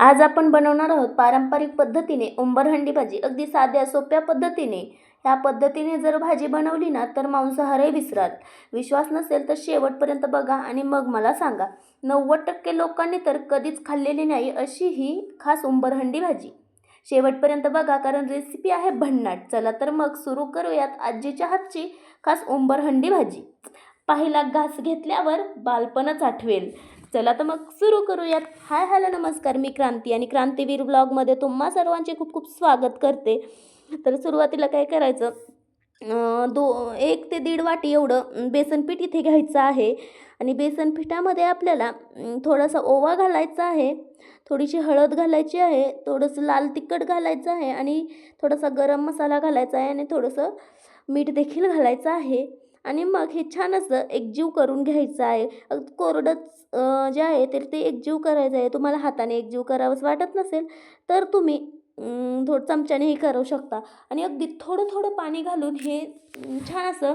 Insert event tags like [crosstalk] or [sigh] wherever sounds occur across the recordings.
आज आपण बनवणार आहोत पारंपरिक पद्धतीने उंबरहंडी भाजी अगदी साध्या सोप्या पद्धतीने. ह्या पद्धतीने जर भाजी बनवली ना तर मांसाहारही विसराल. विश्वास नसेल तर शेवटपर्यंत बघा आणि मग मला सांगा नव्वद टक्के लोकांनी तर कधीच खाल्लेली नाही अशी ही खास उंबरहंडी भाजी शेवटपर्यंत बघा कारण रेसिपी आहे भन्नाट. चला तर मग सुरू करूयात आजीच्या हातची खास उंबरहंडी भाजी पहिला घास घेतल्यावर बालपणच आठवेल. चला तर मग सुरू करूयात. हाय हॅलो नमस्कार. मी क्रांती आणि क्रांतीवीर ब्लॉगमध्ये तुम्हा सर्वांचे खूप खूप स्वागत करते. तर सुरुवातीला काय करायचं? दो एक ते दीड वाटी एवढं बेसनपीठ इथे घ्यायचं आहे. आणि बेसन पिठामध्ये आपल्याला थोडासा ओवा घालायचा आहे. थोडीशी हळद घालायची आहे. थोडंसं लाल तिखट घालायचं आहे. आणि थोडासा गरम मसाला घालायचा आहे. आणि थोडंसं मीठ देखील घालायचं आहे. आणि मग हे छान असं एकजीव करून घ्यायचं आहे. कोरडंच जे आहे तर ते एकजीव करायचं आहे. तुम्हाला हाताने एकजीव करावंच वाटत नसेल तर तुम्ही थोडं चमच्यानेही करू शकता. आणि अगदी थोडं थोडं पाणी घालून हे छान असं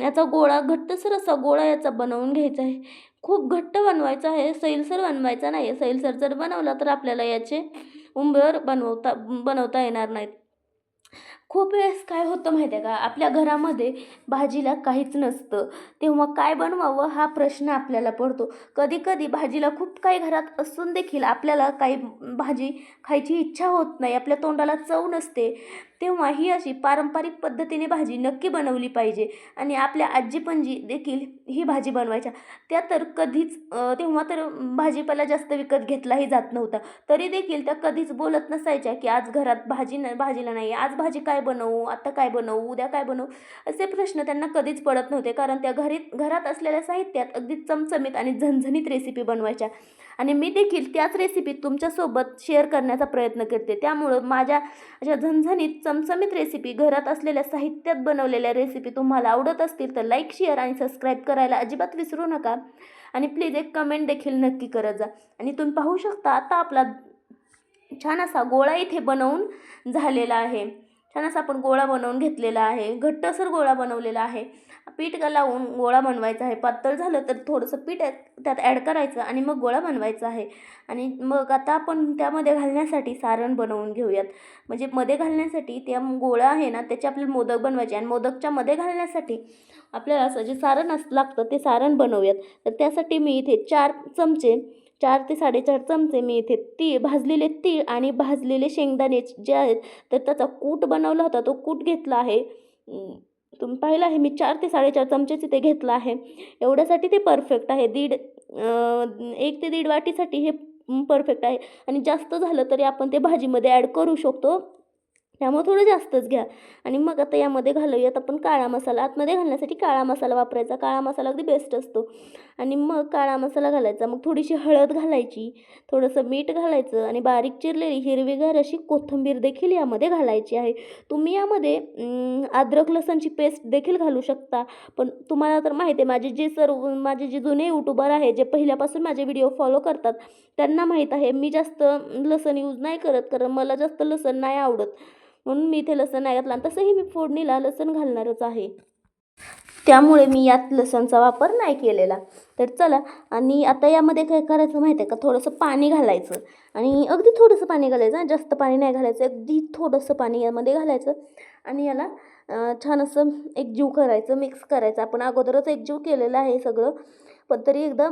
याचा गोळा घट्टसर असा गोळा याचा बनवून घ्यायचा आहे. खूप घट्ट बनवायचा आहे. सैलसर बनवायचा नाही आहे सैलसर जर बनवला तर आपल्याला याचे उंबर बनवता बनवता येणार नाहीत. खूप वेळेस काय होतं माहिती आहे का? आपल्या घरामध्ये भाजीला काहीच नसतं. तेव्हा काय बनवावं हा प्रश्न आपल्याला पडतो. कधी कधी भाजीला खूप काही घरात असून देखील आपल्याला काही भाजी खायची इच्छा होत नाही. आपल्या तोंडाला चव नसते. तेव्हा ही अशी पारंपरिक पद्धतीने भाजी नक्की बनवली पाहिजे. आणि आपल्या आजी पणजी देखील ही भाजी बनवायच्या. त्या तर कधीच तेव्हा तर भाजीपाला जास्त विकत घेतलाही जात नव्हता. तरी देखील त्या कधीच बोलत नसायच्या की आज घरात भाजी न भाजीला नाही. आज भाजी काय बनवू आता काय बनवू उद्या काय बनवू असे प्रश्न त्यांना कधीच पडत नव्हते. कारण त्या घरी घरात असलेल्या साहित्यात अगदी चमचमीत आणि झणझणीत रेसिपी बनवायच्या. आणि मी देखील त्याच रेसिपी तुमच्यासोबत शेअर करण्याचा प्रयत्न करते. त्यामुळं माझ्या अशा झणझणीत चमचमीत रेसिपी घरात असलेल्या साहित्यात बनवलेल्या रेसिपी तुम्हाला आवडत असतील तर लाईक शेअर आणि सबस्क्राईब करायला अजिबात विसरू नका. आणि प्लीज एक कमेंट देखील नक्की करत जा. आणि तुम्ही पाहू शकता आता आपला छान असा गोळा इथे बनवून झालेला आहे. छान असा आपण गोळा बनवून घेतलेला आहे. घट्टसर गोळा बनवलेला आहे. पीठ लावून गोळा बनवायचा आहे. पातळ झालं तर थोडंसं पीठ त्यात ॲड करायचं आणि मग गोळा बनवायचा आहे. आणि मग आता आपण त्यामध्ये घालण्यासाठी सारण बनवून घेऊयात. म्हणजे मध्ये घालण्यासाठी त्या गोळा आहे ना त्याचे आपल्याला मोदक बनवायचे आणि मोदकच्या मध्ये घालण्यासाठी आपल्याला असं जे सारण असं लागतं ते सारण बनवूयात. तर त्यासाठी मी इथे चार चमचे चार ते साडेचार चमचे मी इथे तीळ भाजलेले तीळ आणि भाजलेले शेंगदाणे जे आहेत तर त्याचा कूट बनवला होता. तो कूट घेतला आहे. तुम्ही पाहिलं आहे मी चार ते साडेचार चमचेच इथे घेतला आहे. एवढ्यासाठी ते परफेक्ट आहे. दीड एक ते दीड वाटीसाठी हे परफेक्ट आहे. आणि जास्त झालं तरी आपण ते भाजीमध्ये ॲड करू शकतो. त्यामुळे थोडं जास्तच घ्या. आणि मग आता यामध्ये घालूयात आपण काळा मसाला. आतमध्ये घालण्यासाठी काळा मसाला वापरायचा. काळा मसाला अगदी बेस्ट असतो. आणि मग काळा मसाला घालायचा. मग थोडीशी हळद घालायची. थोडंसं मीठ घालायचं. आणि बारीक चिरलेली हिरवीगार अशी कोथिंबीर देखील यामध्ये घालायची आहे. तुम्ही यामध्ये अद्रक लसणची पेस्ट देखील घालू शकता. पण तुम्हाला तर माहिती आहे माझे जे सर्व माझे जे जुने यूट्यूबर आहे जे पहिल्यापासून माझे व्हिडिओ फॉलो करतात त्यांना माहीत आहे मी जास्त लसण यूज नाही करत. कारण मला जास्त लसण नाही आवडत. म्हणून मी इथे लसण नाही घातलं आणि तसंही मी फोडणीला लसण घालणारच आहे. त्यामुळे मी यात लसणचा वापर नाही केलेला. तर चला आणि आता यामध्ये काय करायचं माहिती आहे का? थोडंसं पाणी घालायचं. आणि अगदी थोडंसं पाणी घालायचं जास्त पाणी नाही घालायचं. अगदी थोडंसं पाणी यामध्ये घालायचं. आणि याला छान असं एकजीव करायचं मिक्स करायचं. आपण अगोदरच एकजीव केलेलं आहे सगळं. पण तरी एकदा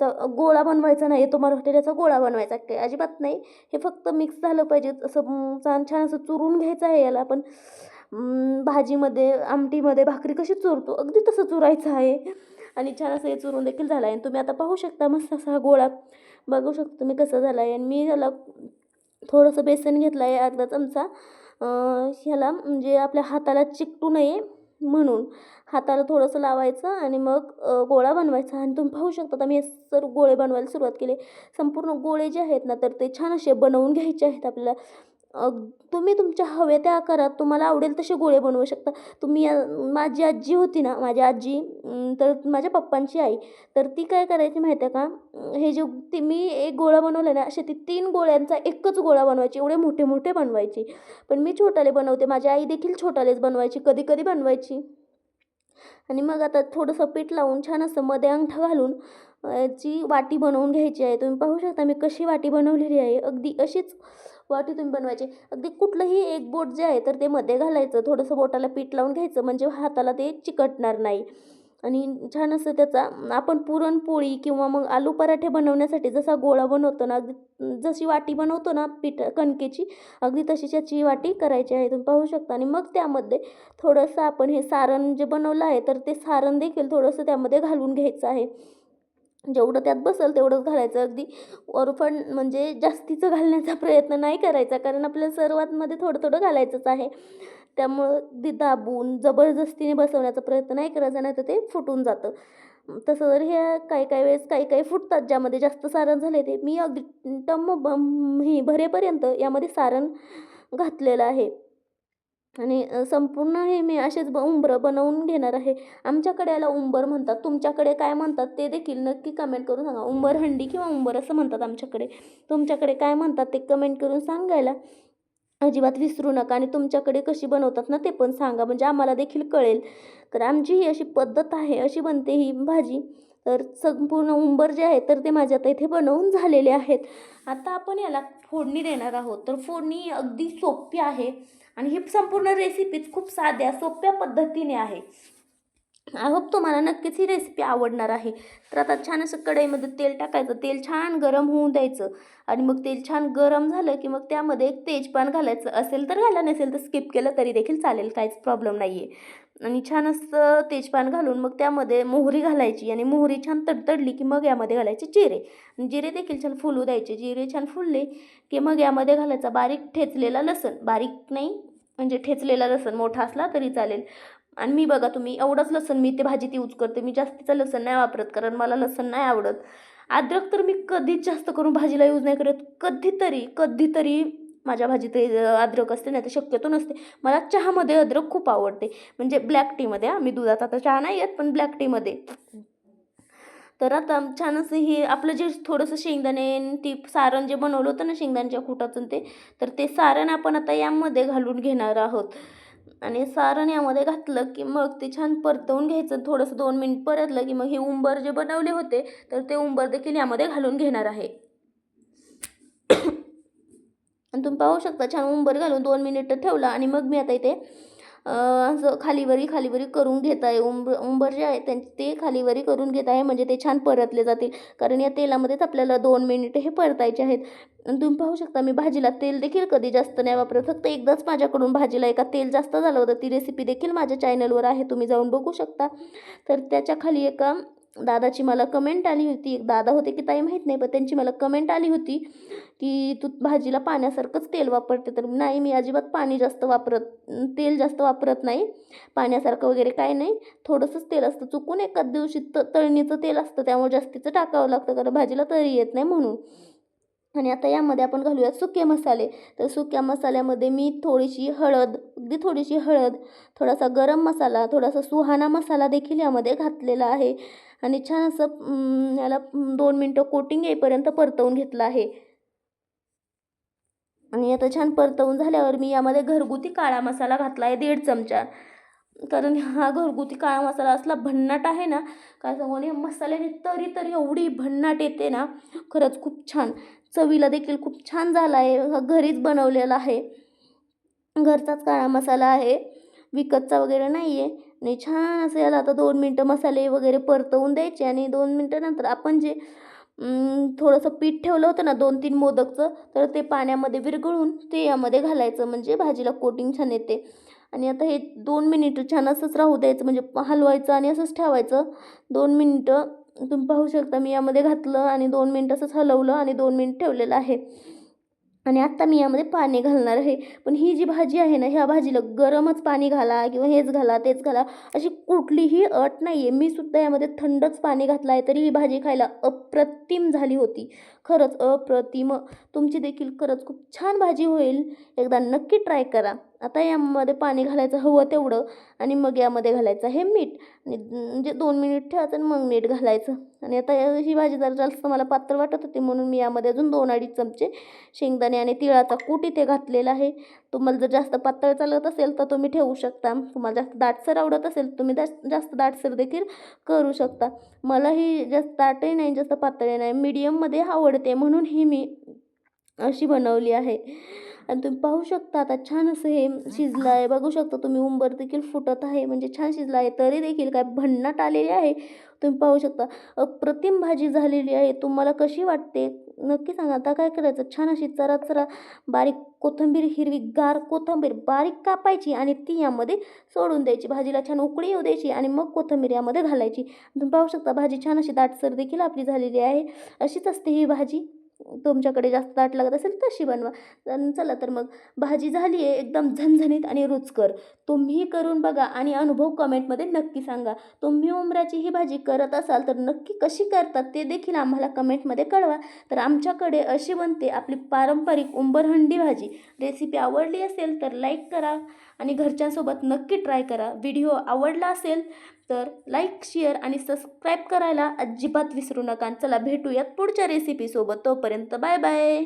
च- गोळा बनवायचा नाही तो मराठीचा गोळा बनवायचा काही अजिबात नाही. हे फक्त मिक्स झालं पाहिजे. असं छान छान असं चुरून घ्यायचं आहे याला. आपण भाजीमध्ये आमटीमध्ये भाकरी कशी चुरतो? अगदी तसं चुरायचं आहे. आणि छान असं हे चुरून देखील झालं आहे. आणि तुम्ही आता पाहू शकता मस्त असा हा गोळा. बघू शकता तुम्ही कसं झाला आहे. आणि मी याला थोडंसं बेसन घेतलं आहे अर्धा चमचा. ह्याला म्हणजे आपल्या हाताला चिकटू नये म्हणून. हाताला थोडंसं लावायचं आणि मग गोळा बनवायचा. आणि तुम्ही पाहू शकता आता मी सर सर्व गोळे बनवायला सुरुवात केली. संपूर्ण गोळे जे आहेत ना तर ते छान असे बनवून घ्यायचे आहेत आपल्याला. तुम्ही तुमच्या हव्या त्या आकारात तुम्हाला आवडेल तसे गोळे बनवू शकता. तुम्ही माझी आजी होती ना माझी आजी तर माझ्या पप्पांची आई तर ती काय करायची माहिती आहे का हे जे ती मी एक गोळा बनवला ना असे ती तीन गोळ्यांचा एकच गोळा बनवायची एवढे मोठे मोठे बनवायची. पण मी छोटाले बनवते माझी आई देखील छोटालेच बनवायची कधी कधी बनवायची. आणि मग आता थोडंसं पीठ लावून छान असं मध्ये अंगठा घालून याची वाटी बनवून घ्यायची आहे तुम्ही पाहू शकता मी कशी वाटी बनवलेली आहे. अगदी अशीच वाटी तुम्ही बनवायची. अगदी कुठलंही एक बोट जे आहे तर ते मध्ये घालायचं. थोडंसं बोटाला पीठ लावून घ्यायचं. म्हणजे हाताला ते चिकटणार नाही. आणि छान असं त्याचा आपण पुरणपोळी किंवा मग आलू पराठे बनवण्यासाठी जसा गोळा बनवतो ना अगदी जशी वाटी बनवतो ना पीठ कणकेची अगदी तशीच याची वाटी करायची आहे तुम्ही पाहू शकता. आणि मग त्यामध्ये थोडंसं आपण हे सारण जे बनवलं आहे तर ते सारण देखील थोडंसं त्यामध्ये घालून घ्यायचं आहे. जेवढं त्यात बसेल तेवढंच घालायचं. अगदी वरफण म्हणजे जास्तीचं घालण्याचा प्रयत्न नाही करायचा. कारण आपल्याला सर्वातमध्ये थोडं थोडं घालायचंच आहे. त्यामुळं ती दाबून जबरदस्तीने बसवण्याचा प्रयत्न नाही करायचा नाही तर ते फुटून जातं. तसं जर हे काही काही वेळेस काही काही फुटतात ज्यामध्ये जास्त सारण झाले ते मी अगदी टम्म बम ही भरेपर्यंत यामध्ये सारण घातलेलं आहे. आणि संपूर्ण हे मी असेच ब उंबरं बनवून घेणार आहे. आमच्याकडे याला उंबर म्हणतात. तुमच्याकडे काय म्हणतात ते देखील नक्की कमेंट करून सांगा. उंबर हंडी किंवा उंबर असं म्हणतात आमच्याकडे. तुमच्याकडे काय म्हणतात ते कमेंट करून सांगायला अजिबात विसरू नका आणि तुमच्याकडे कशी बनवतात ना ते पण सांगा. म्हणजे आम्हाला देखील कळेल. तर आमची ही अशी पद्धत आहे. अशी बनते ही भाजी. तर संपूर्ण उंबर जे आहे तर ते माझ्या आता इथे बनवून झालेले आहेत. आता आपण याला फोडणी देणार आहोत. तर फोडणी अगदी सोपी आहे आणि ही संपूर्ण रेसिपीच खूप साध्या सोप्या पद्धतीने आहे. आय होप तुम्हाला नक्कीच ही रेसिपी आवडणार आहे. तर आता छान असं कढईमध्ये तेल टाकायचं. तेल छान गरम होऊन द्यायचं. आणि मग तेल छान गरम झालं की मग त्यामध्ये एक तेजपान घालायचं. असेल तर घाला नसेल तर स्किप केलं तरी देखील चालेल. काहीच प्रॉब्लेम नाही आहे आणि छान असं तेजपान घालून मग त्यामध्ये मोहरी घालायची. आणि मोहरी छान तडतडली की मग यामध्ये घालायचे जिरे. आणि जिरे देखील छान फुलू द्यायचे. जिरे छान फुलले की मग यामध्ये घालायचा बारीक ठेचलेला लसण. बारीक नाही म्हणजे ठेचलेला लसण मोठा असला तरी चालेल. आणि मी बघा तुम्ही एवढंच लसण मी ते भाजीत यूज करते. मी जास्तीचं लसण नाही वापरत कारण मला लसण नाही आवडत. अद्रक तर मी कधीच जास्त करून भाजीला यूज नाही करत. कधीतरी कधीतरी माझ्या भाजीत अद्रक असते नाही तर शक्यतो नसते. मला चहामध्ये अद्रक खूप आवडते. म्हणजे ब्लॅक टीमध्ये हा मी दुधात आता चहा नाही येत पण ब्लॅक टीमध्ये तर आता छान असं हे आपलं जे थोडंसं शेंगदाणे ती सारण जे बनवलं होतं ना शेंगदाण्याच्या कुटाचं ते तर ते सारण आपण आता यामध्ये घालून घेणार आहोत. आणि सारण यामध्ये घातलं की मग ते छान परतवून घ्यायचं. थोडंसं दोन मिनिट परतलं की मग हे उंबर जे बनवले होते तर ते उंबर देखील यामध्ये घालून घेणार आहे. आणि [coughs] तुम्ही पाहू शकता छान उंबर घालून दोन मिनिटं ठेवला आणि मग मी आता इथे असं खालीवरी खालीवरी करून घेत आहे. उंब उंबर जे आहे त्यां ते खालीवरी करून घेत आहे. म्हणजे ते छान परतले जातील. कारण या तेलामध्येच आपल्याला दोन मिनिटं हे परतायचे आहेत. तुम्ही पाहू शकता मी भाजीला तेल देखील कधी जास्त नाही वापरत. फक्त एकदाच माझ्याकडून भाजीला एका तेल जास्त झालं होतं. ती रेसिपी देखील माझ्या चॅनलवर आहे. तुम्ही जाऊन बघू शकता. तर त्याच्याखाली एका दादाची मला कमेंट आली होती. एक दादा होते की ताई माहीत नाही पण त्यांची मला कमेंट आली होती की तू भाजीला पाण्यासारखंच तेल वापरते. तर नाही मी अजिबात पाणी जास्त वापरत तेल जास्त वापरत नाही. पाण्यासारखं वगैरे काही नाही. थोडंसंच तेल असतं. चुकून एकाच दिवशी त तळणीचं तेल असतं. त्यामुळे जास्तीचं टाकावं लागतं. कारण भाजीला तरी येत नाही म्हणून. आणि आता यामध्ये आपण घालूयात सुके मसाले. तर सुक्या मसाल्यामध्ये मी थोडीशी हळद अगदी थोडीशी हळद थोडासा गरम मसाला थोडासा सुहाना मसाला देखील यामध्ये घातलेला आहे. आणि छान असं याला दोन मिनटं कोटिंग येईपर्यंत परतवून घेतलं आहे. आणि आता छान परतवून झाल्यावर मी यामध्ये घरगुती काळा मसाला घातला आहे दीड चमचा. कारण हा घरगुती काळा मसाला असला भन्नाट आहे ना काय सांगू आणि मसाल्याने तरी तरी एवढी भन्नाट येते ना खरंच खूप छान. चवीला देखील खूप छान झाला आहे हा घरीच बनवलेला आहे. घरचाच काळा मसाला आहे विकतचा वगैरे नाही आहे आणि छान असं याला आता दोन मिनटं मसाले वगैरे परतवून द्यायचे आणि दोन मिनटं नंतर आपण जे थोडंसं पीठ ठेवलं होतं ना दोन तीन मोदकचं तर ते पाण्यामध्ये विरघळून ते यामध्ये घालायचं. म्हणजे भाजीला कोटिंग छान येते. आणि आता हे दोन मिनिटं छान असंच राहू द्यायचं म्हणजे हलवायचं आणि असंच ठेवायचं. दोन मिनटं तुम्ही पाहू शकता मी यामध्ये घातलं आणि दोन मिनटं असंच हलवलं आणि दोन मिनिट ठेवलेलं आहे. आणि आत्ता मी यामध्ये पाणी घालणार आहे. पण ही जी भाजी आहे ना ह्या भाजीला गरमच पाणी घाला किंवा हेच घाला तेच घाला अशी कुठलीही अट नाही आहे मी सुद्धा यामध्ये थंडच पाणी घातलं आहे तरी ही भाजी खायला अप्रतिम झाली होती. खरंच अप्रतिम. तुमची देखील खरंच खूप छान भाजी होईल. एकदा नक्की ट्राय करा. आता यामध्ये पाणी घालायचं हवं तेवढं आणि मग यामध्ये घालायचं आहे मीठ. आणि म्हणजे दोन मिनिट ठेवायचं आणि मग मीठ घालायचं. आणि आता ही भाजी जरा जास्त मला पातळ वाटत होती म्हणून मी यामध्ये अजून दोन अडीच चमचे शेंगदाणे आणि तिळाचा कूट इथे घातलेला आहे. तुम्हाला जर जास्त पातळ चालत असेल तर तुम्ही ठेवू शकता. तुम्हाला जास्त दाटसर आवडत असेल तुम्ही जास्त जास्त दाटसर देखील करू शकता. मला ही जास्त दाटही नाही जास्त पातळही नाही. मीडियममध्ये आवडते म्हणून ही मी अशी बनवली आहे. आणि तुम्ही पाहू शकता आता छान असं हे शिजलं आहे बघू शकता तुम्ही उंबर देखील फुटत आहे म्हणजे छान शिजलं आहे तरी देखील काय भन्नाट आलेली आहे. तुम्ही पाहू शकता अप्रतिम भाजी झालेली आहे. तुम्हाला कशी वाटते? नक्की सांगा. आता काय करायचं? छान अशी चरा चरा बारीक कोथिंबीर हिरवी गार कोथिंबीर बारीक कापायची आणि ती यामध्ये सोडून द्यायची. भाजीला छान उकळी येऊ द्यायची आणि मग कोथिंबीर यामध्ये घालायची. तुम्ही पाहू शकता भाजी छान अशी दाटसर देखील आपली झालेली आहे. अशीच असते ही भाजी. तुमच्याकडे जास्त दाट लागत असेल तशी बनवा. तर चला तर मग भाजी झाली आहे एकदम झणझणीत आणि रुचकर तुम्ही करून बघा आणि अनुभव कमेंटमध्ये नक्की सांगा. तुम्ही उमराची ही भाजी करत असाल तर नक्की कशी करतात ते देखील आम्हाला कमेंटमध्ये कळवा. तर आमच्याकडे अशी बनते आपली पारंपरिक उंबरहंडी भाजी. रेसिपी आवडली असेल तर लाईक करा आणि घरच्यांसोबत नक्की ट्राय करा. व्हिडिओ आवडला असेल तर लाईक शेअर आणि सबस्क्राईब करायला अजिबात विसरू नका. चला भेटूयात पुढच्या रेसिपीसोबत तोपर्यंत बाय बाय